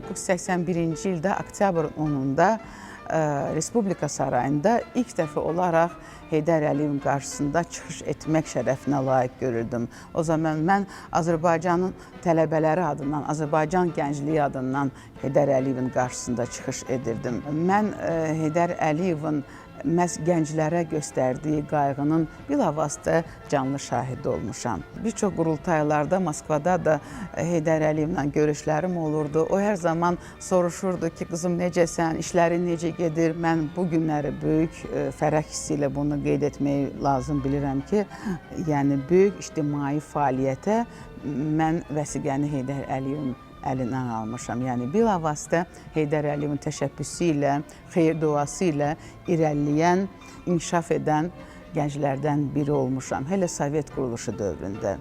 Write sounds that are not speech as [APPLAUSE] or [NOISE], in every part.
1981-ci ildə oktyabrın 10-da ə, Respublika sarayında ilk dəfə olaraq Heydər Əliyevin qarşısında çıxış etmək şərəfinə layiq görüldüm. O zaman mən Azərbaycanın tələbələri adından, Azərbaycan gəncliyi adından Heydər Əliyevin qarşısında çıxış edirdim. Mən ə, Heydər Əliyevin məhz gənclərə göstərdiyi qayğının bilavasitə canlı şahidi olmuşam. Bir çox qurultaylarda, Moskvada da Heydər Əliyevlə görüşlərim olurdu. O hər zaman soruşurdu ki, qızım necəsən, işlərin necə gedir? Mən bu günləri böyük e, fərəh hissi ilə bunu qeyd etməyi lazım bilirəm ki, yəni böyük ictimai fəaliyyətə mən vəsiqəni Heydər Əliyevin əlindən almışam. Yəni bilavasitə Heydər Əliyevin təşəbbüsü ilə, xeyir duası ilə irəliləyən, inkişaf edən gənclərdən biri olmuşam. Hələ Sovet quruluşu dövründə.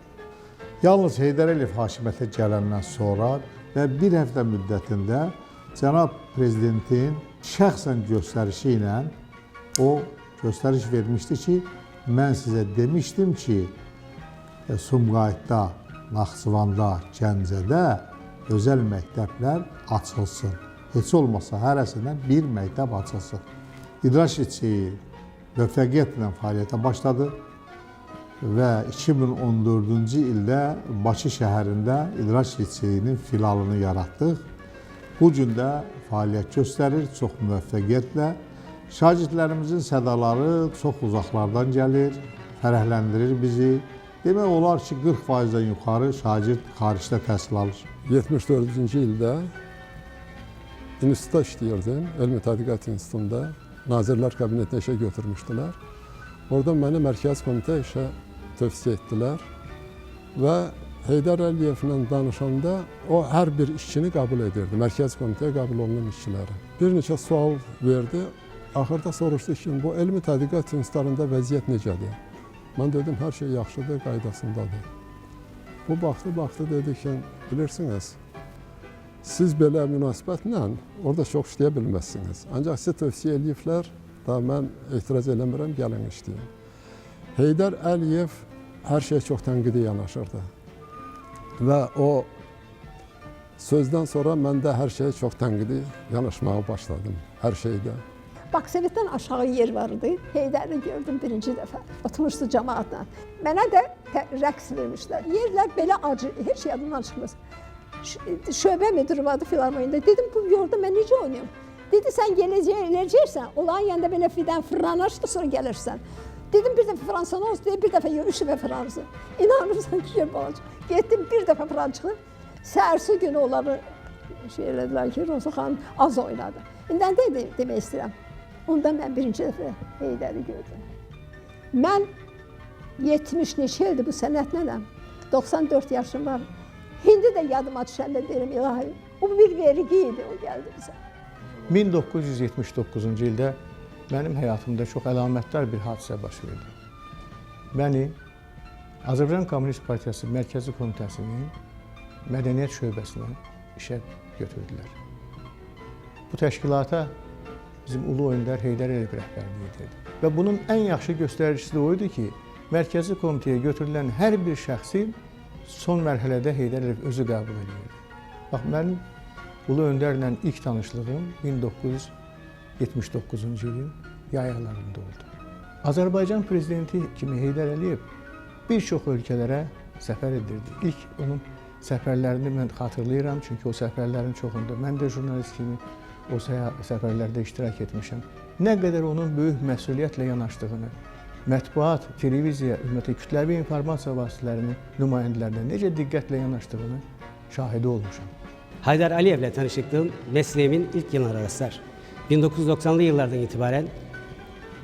Yalnız Heydər Əliyev hakimiyyətə gələndən sonra və bir həftə müddətində cənab prezidentin şəxsən göstərişi o göstəriş vermişdi ki, mən sizə demişdim ki, e, Sumqayıtda, Naxçıvanda, Gəncədə özəl məktəblər açılsın. Heç olmasa hərəsindən bir məktəb açılsın. İdraç liseyi müvəffəqiyyətlə fəaliyyətə başladı və 2014-cü ildə Bakı şəhərində İdraç liseyinin filialını yaratdıq. Bu gün də fəaliyyət göstərir çox müvəffəqiyyətlə. Şagirdlərimizin sədaları çox uzaqlardan gəlir, fərəhləndirir bizi. Demək olar ki, 40%-dən yuxarı şagird xaricdə təhsil alır. 74-cü ildə institutda işləyirdim, Elmi Tədqiqat İnstitutunda. Nazirlər Kabinetinə işə götürmüşdülər. Orada məni mərkəzi komitə işə tövsiyə etdilər və Heydər Əliyevlə danışanda o hər bir işçini qəbul edirdi, mərkəzi komitəyə qəbul olunan işçiləri. Bir neçə sual verdi. Axırda soruşdu ki, bu elmi tədqiqat institutlarında vəziyyət necədir? Mən dedim, hər şey yaxşıdır, qaydasındadır. Bu baxdı, baxdı, dedi ki, bilirsiniz, siz belə münasibətlə orada çox işləyə bilməzsiniz. Ancaq sizə tövsiyə eləyiblər, da mən etiraz eləmirəm, gəlin işləyin. Heydər Əliyev hər şeyə çox tənqidi yanaşırdı. Və o sözdən sonra mən də hər şeyə çox tənqidi yanaşmağa başladım, hər şeydə. Baksovetdən aşağı yer vardı. Heydəri gördüm birinci dəfə. Oturmuşdu cəmaatla. Mənə də rəqs vermişlər. Yerlər belə acı, heç şey yadımdan çıxmaz. Ş- Şöbə müdürü vardı filarmoniyada. Dedim bu yolda mən necə oynayım? Dedi sən gələcək eləyəcəksən. Olan yanında belə fidən fırlanaşdı sonra gəlirsən. Dedim bir dəfə Fransanı olsun, bir dəfə yox, üç dəfə Fransa. [LAUGHS] İnanırsan ki, yer balaca. Getdim bir dəfə Fransa. Səhərsi günü onları şey elədilər ki, Rosa xanım az oynadı. İndi də demək istəyirəm. Onda mən birinci dəfə Heydəri gördüm. Mən 70 neçə ildir bu sənətlənəm. 94 yaşım var. İndi də yadıma düşəndə deyirəm, ilahi, o bir vergi idi, o gəldi bizə. 1979-cu ildə mənim həyatımda çox əlamətdar bir hadisə baş verdi. Məni Azərbaycan Kommunist Partiyası Mərkəzi Komitəsinin mədəniyyət şöbəsinə işə götürdülər. Bu təşkilata bizim ulu öndər Heydər Əliyev rəhbərliyi edirdi. Və bunun ən yaxşı göstəricisi də o ki, Mərkəzi Komitəyə götürülən hər bir şəxsi son mərhələdə Heydər Əliyev özü qəbul edirdi. Bax, mənim Ulu Öndərlə ilk tanışlığım 1979-cu ilin yay oldu. Azərbaycan prezidenti kimi Heydər Əliyev bir çox ölkələrə səfər edirdi. İlk onun səfərlərini mən xatırlayıram, çünki o səfərlərin çoxunda mən də jurnalist kimi o səfərlərdə iştirak etmişəm. Nə qədər onun böyük məsuliyyətlə yanaşdığını, mətbuat, televiziya, ümumiyyətlə kütləvi informasiya vasitələrinin nümayəndələrlə necə diqqətlə yanaşdığını şahidi olmuşam. Haydar Aliyev'le tanışıklığım mesleğimin ilk yılları arasılar. 1990'lı yıllardan itibaren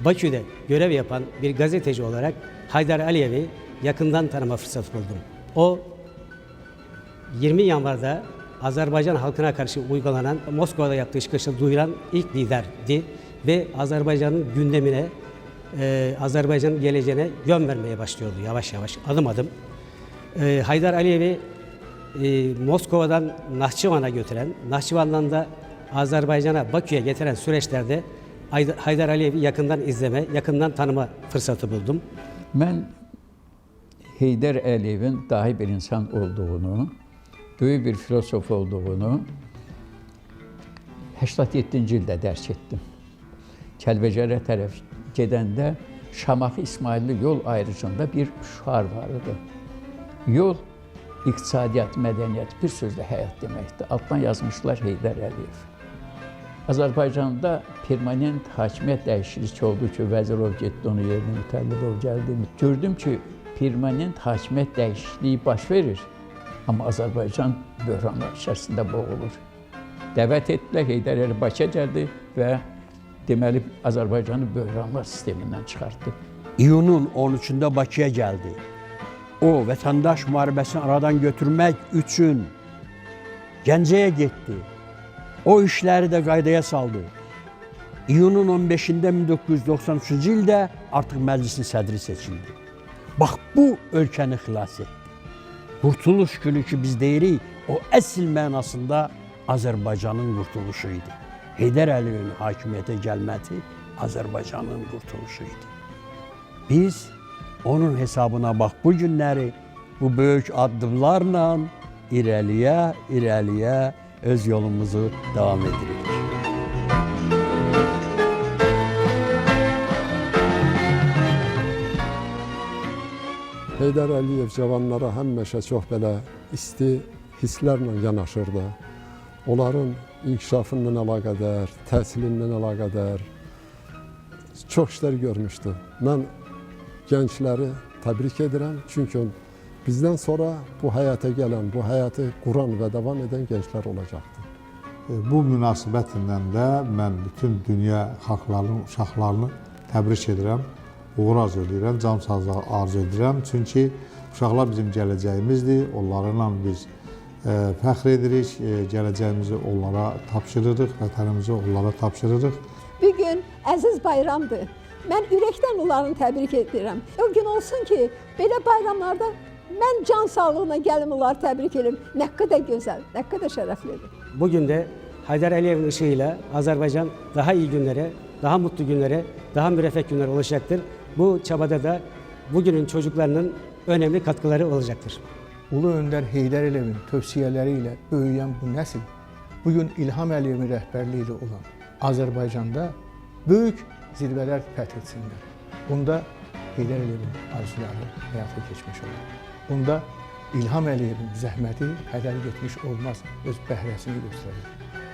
Bakü'de görev yapan bir gazeteci olarak Haydar Aliyev'i yakından tanıma fırsatı buldum. O 20 yanvarda Azerbaycan halkına karşı uygulanan Moskova'da yaptığı çıkışı duyuran ilk liderdi ve Azerbaycan'ın gündemine, e, Azerbaycan'ın geleceğine yön vermeye başlıyordu yavaş yavaş, adım adım. E, Haydar Aliyev'i e, Moskova'dan Nahçıvan'a götüren, Nahçıvan'dan da Azerbaycan'a, Bakü'ye getiren süreçlerde Haydar- Aliyev'i yakından izleme, yakından tanıma fırsatı buldum. Mən Heydər Əliyevin dahi bir insan olduğunu, böyük bir filosof olduğunu 87-ci ildə dərk etdim. Kəlbəcərə tərəf gedəndə Şamaxı İsmailli yol ayrıcında bir şüar var idi. Yol iqtisadiyyat, mədəniyyət, bir sözlə həyat deməkdir. Altdan yazmışlar Heydər Əliyev. Azərbaycanda permanent hakimiyyət dəyişikliyi oldu ki, Vəzirov getdi, onun yerinə Mütəllibov gəldi. Gördüm ki, permanent hakimiyyət dəyişikliyi baş verir, amma Azərbaycan böhranlar içərisində boğulur. Dəvət etdilər, Heydər Əliyev Bakıya gəldi və deməli Azərbaycanı böhranlar sistemindən çıxartdı. İyunun 13-də Bakıya gəldi. O, vətəndaş müharibəsini aradan götürmək üçün Gəncəyə getdi. O işləri də qaydaya saldı. İyunun 15-də 1993-cü ildə artıq məclisin sədri seçildi. Bax bu ölkəni xilas etdi. Qurtuluş günü ki biz deyirik, o əsl mənasında Azərbaycanın qurtuluşu idi. Heydər Əliyevin hakimiyyətə gəlməsi Azərbaycanın qurtuluşu idi. Biz onun hesabına bax bu günləri bu böyük addımlarla irəliyə, irəliyə öz yolumuzu davam edirik. Heydər Əliyev cavanlara həmişə çox belə isti hisslərlə yanaşırdı. Onların inkişafından əlaqədar, təhsilindən əlaqədar çox işlər görmüşdü. Mən gəncləri təbrik edirəm, çünki bizdən sonra bu həyata gələn, bu həyatı quran və davam edən gənclər olacaqdır. E, Bu münasibətlə də mən bütün dünya xalqlarının uşaqlarını təbrik edirəm. Uğur arzu edirəm, can sağlığı arzu edirəm. Çünki uşaqlar bizim gələcəyimizdir. Onlarla biz e, fəxr edirik, e, gələcəyimizi onlara tapşırırıq, vətənimizi onlara tapşırırıq. Bu gün əziz bayramdır. Mən ürəkdən onları təbrik edirəm. O gün olsun ki, belə bayramlarda mən can sağlığına gəlim onları təbrik edirəm. Nə qədər gözəl, nə qədər şərəflidir. Bugün de Haydar Aliyev'in ışığıyla Azerbaycan daha iyi günlere, daha mutlu günlere, daha müreffeh günlere ulaşacaktır. Bu çabada da bugünün çocuklarının önemli katkıları olacaktır. Ulu Öndər Heydər Əliyevin tövsiyələri ilə bu nəsil bu gün İlham Əliyevin rəhbərliyi ilə olan Azərbaycanda böyük zirvələr fəth. Bunda Heydər Əliyevin arzuları həyata keçmiş olar. Bunda İlham Əliyevin zəhməti hədər getmiş olmaz, öz bəhrəsini göstərir.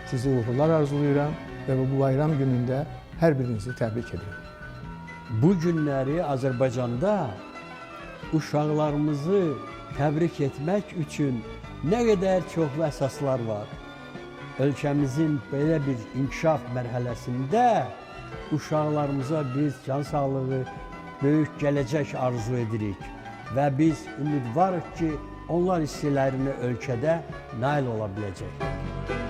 Sizi uğurlar arzulayıram və bu bayram günündə hər birinizi təbrik edirəm. Bu günləri Azərbaycanda uşaqlarımızı təbrik etmək üçün nə qədər çoxlu əsaslar var. Ölkəmizin belə bir inkişaf mərhələsində uşaqlarımıza biz can sağlığı, böyük gələcək arzu edirik və biz ümidvarıq ki, onlar hissələrini ölkədə nail ola biləcək.